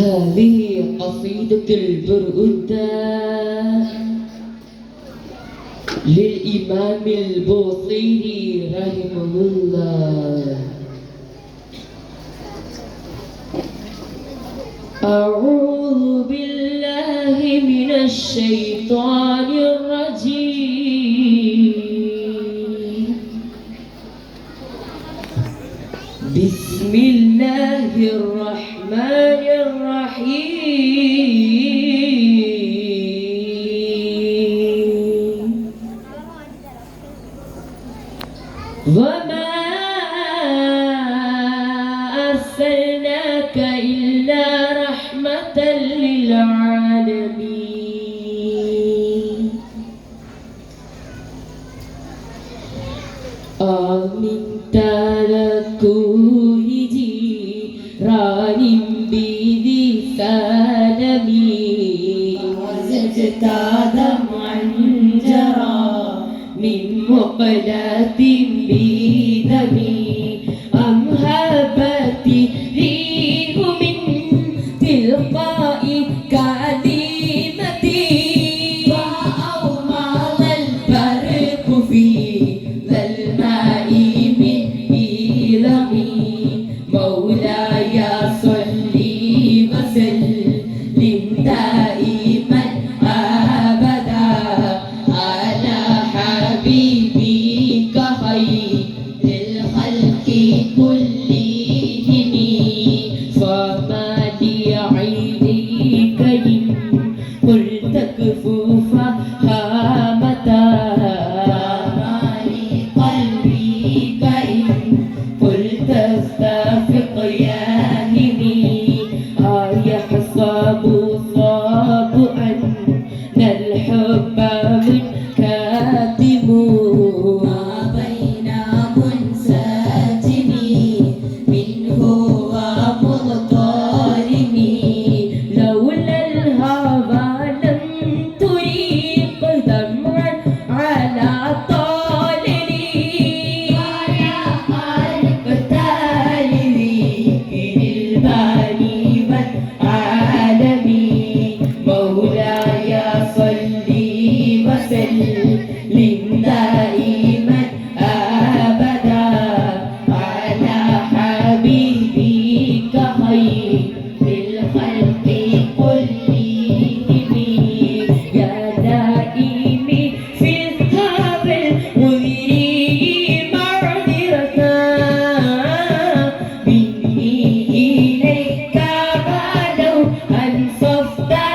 هذه قصيدة البرؤدة للإمام البوصيري رحمه الله. أعوذ بالله من الشيطان الرجيم. بسم الله الرحمن الرحيم കമലതി down.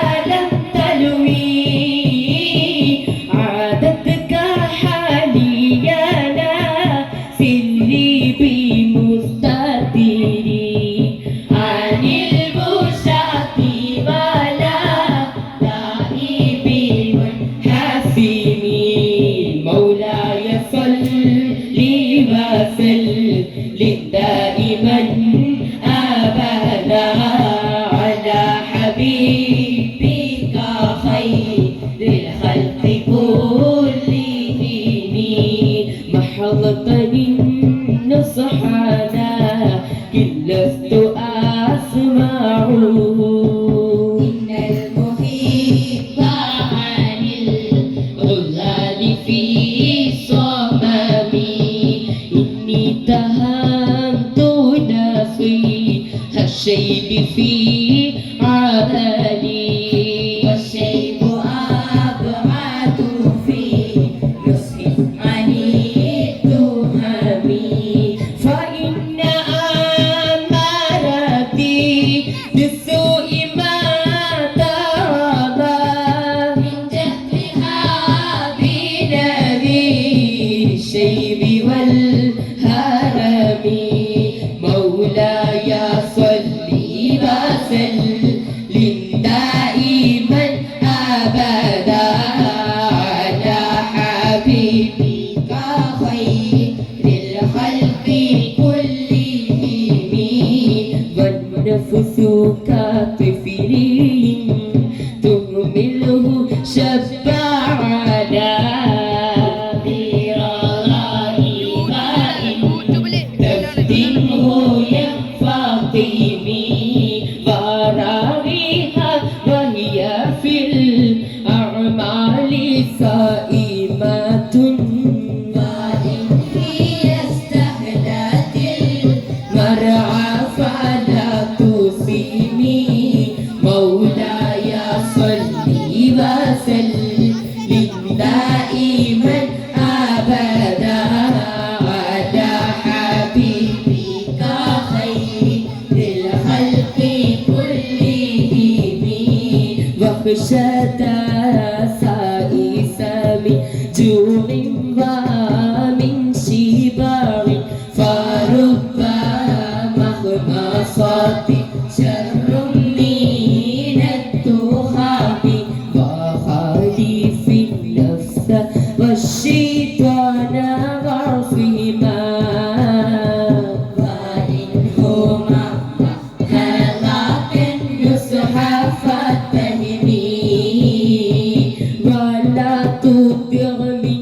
money.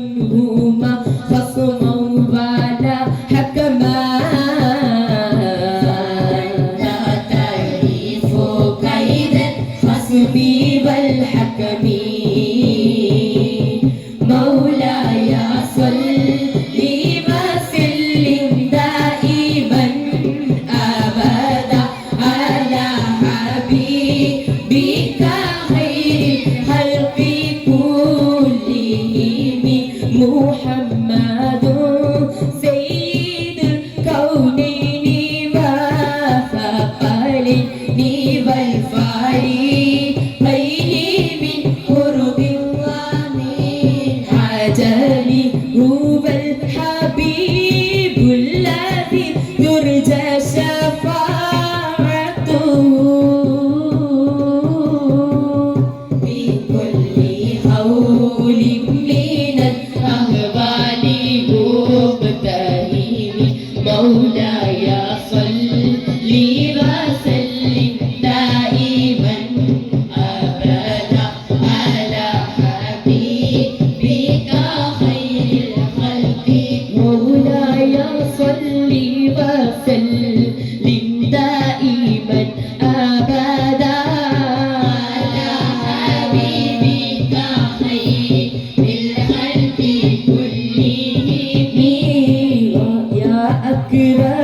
يا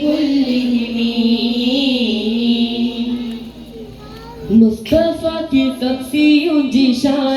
كلهم مصطفى كيف في يدي جشان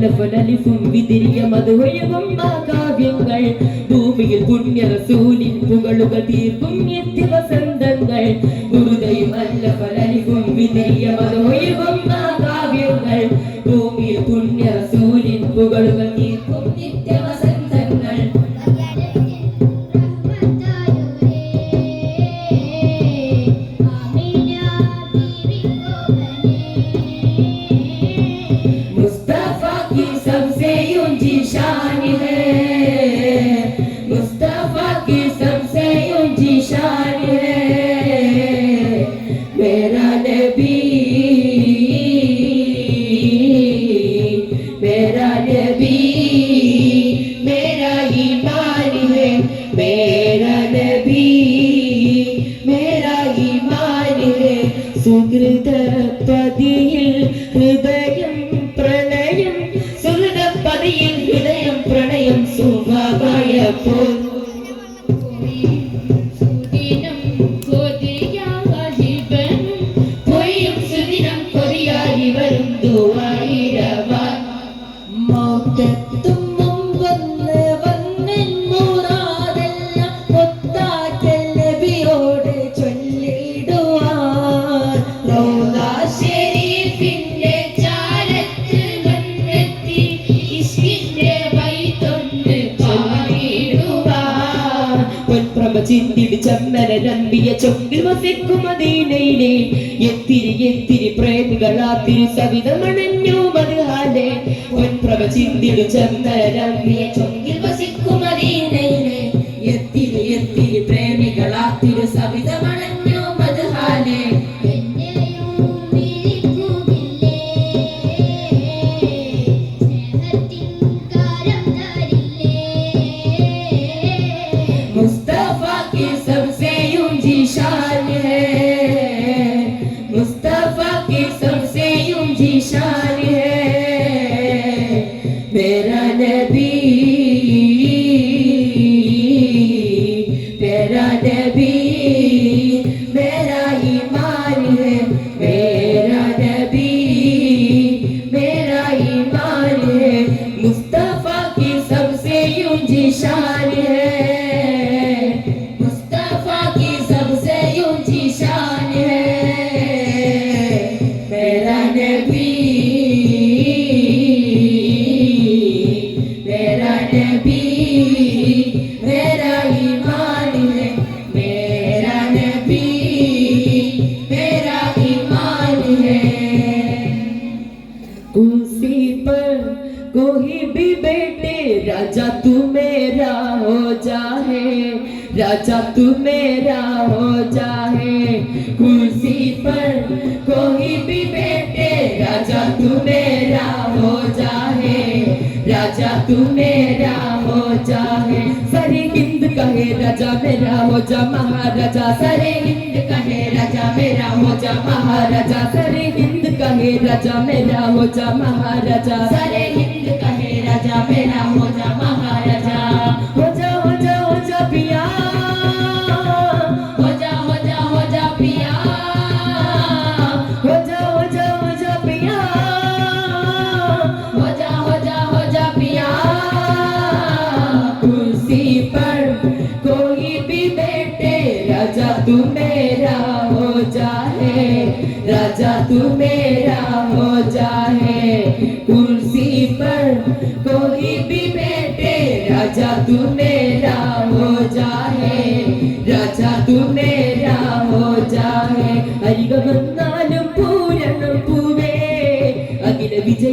ലഫലലിഫും വിതിരിയ മധുരവുമാ ഭൂമിയിൽ പുണ്യ റസൂലിൻ പുകളുക തീർക്കും നിത്യ വസന്തങ്ങൾ ഗുരുദയും അല്ലഫലലിഫും വിതിരിയ മധു നീന്തിട് ചന്ദന നമ്പിയ ചൊങ്കിൽ വസിക്കും അതീനയിലെ എത്തിരി എത്തിരി പ്രേമികളാത്തിരി സവിത മണഞ്ഞു മറുഹാലെ പൊൻപ്രഭ ചിന്തിട് ചന്ദന ചൊങ്കിൽ राजा तू मेरा हो जाए राजा तू मेरा हो जाए कुर्सी पर कोई भी बैठे, राजा तू मेरा हो जाए राजा तू मेरा हो जाए सरे हिंद कहे, राजा मेरा हो जा महाराजा। सरे हिंद कहे, राजा मेरा हो जा महाराजा। सरे हिंद कहे, राजा मेरा हो जा महाराजा। सरे हिंद จะเป็นาโมจะมังกายจา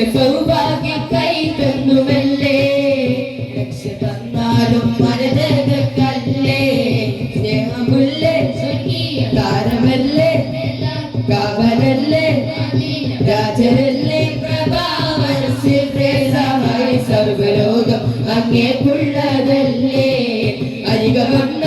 നിന്റെ സൗഭാഗ്യ കൈ തന്നുമല്ലേ രക്ഷ തന്നാലും മനതകല്ലേ സ്നേഹമുല്ലേ താരമല്ലേ? കാവലല്ലേ രാജരല്ലേ? പ്രഭാവനസിദ്ധേസമായി സർവലോകം അങ്ങേക്കുള്ളതല്ലേ? അരികമുണ്ട്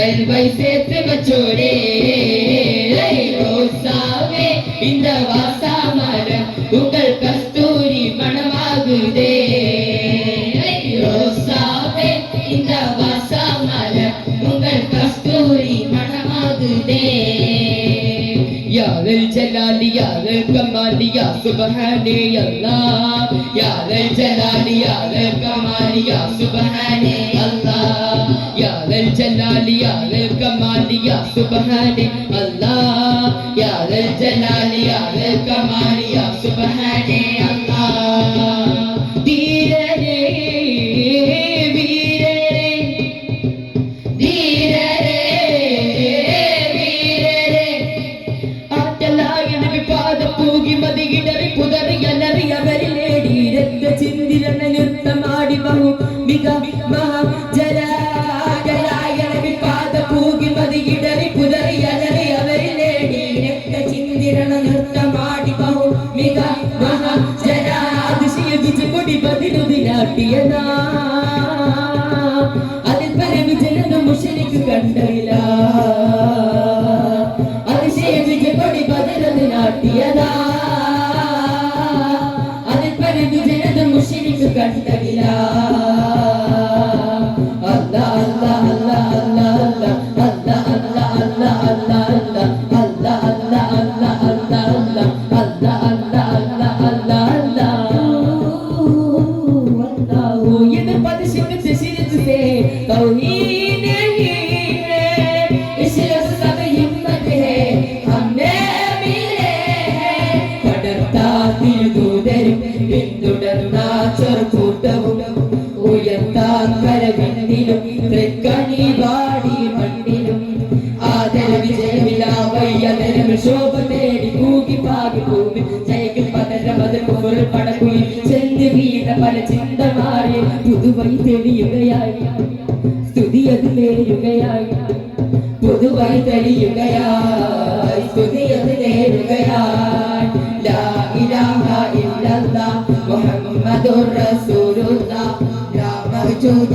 पहलवाई से बचोरे يا سبحان يا الله يا ذا الجلال يا ذا الكمال يا سبحان الله يا ذا الجلال يا ذا الكمال يا سبحان الله يا ذا الجلال يا ذا الكمال يا سبحان الله ധീരരേ വീരരേ ധീര നേടുകയായി സ്തുതിയൊന്ന് നേടുകയായി ലാ ഇലാഹ ഇല്ലല്ലാഹ് മുഹമ്മദുർ റസൂലുള്ളാഹ് ലാ മഹ്ജൂദ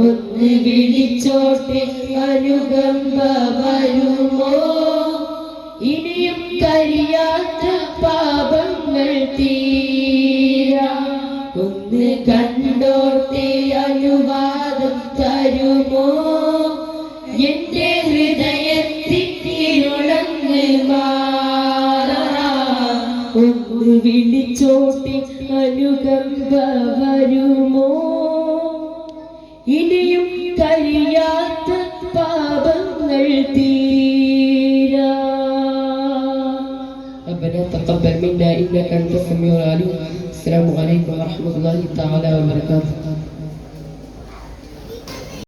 ഒന്ന് വിളിച്ചോട്ടെ അനുകമ്പ വരുമോ? ഇനിയും കരിയാത്ത പാപങ്ങൾ തീരാ. ഒന്ന് കണ്ടോട്ടെ അനുവാദം തരുമോ? എന്റെ ഹൃദയത്തിൽ ഇരുളങ്ങ് മാറാ. ഒന്ന് വിളിച്ചോട്ടെ അനുകമ്പ വരുമോ? تقبل منا انك انت السميع العليم السلام عليكم ورحمه الله تعالى وبركاته